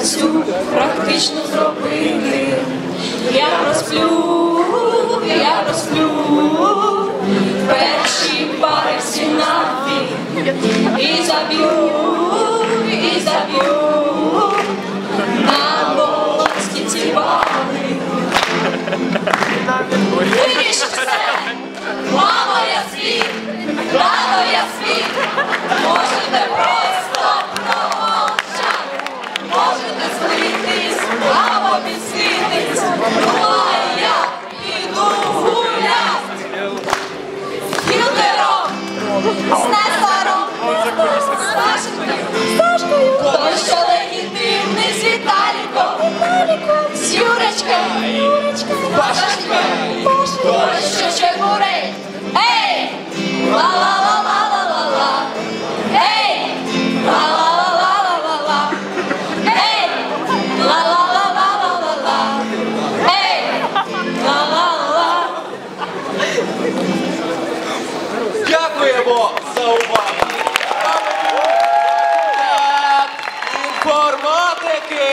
всю практично зробити. Я розплю, я розплю. Перші пари всі наві і заб'ю, і заб'ю. На болонські ці бали. Виріш все, мамо, я світ, тато, я світ, можете Дурочка, дурочка, Пашечка, Пашечка, Чебурей. Ей! Ла-ла-ла-ла-ла-ла-ла. Ей! Ла-ла-ла-ла-ла-ла-ла. Ей! Ла-ла-ла-ла-ла-ла-ла. Ей! Ла-ла-ла. Дякуємо за увагу. Інформатики!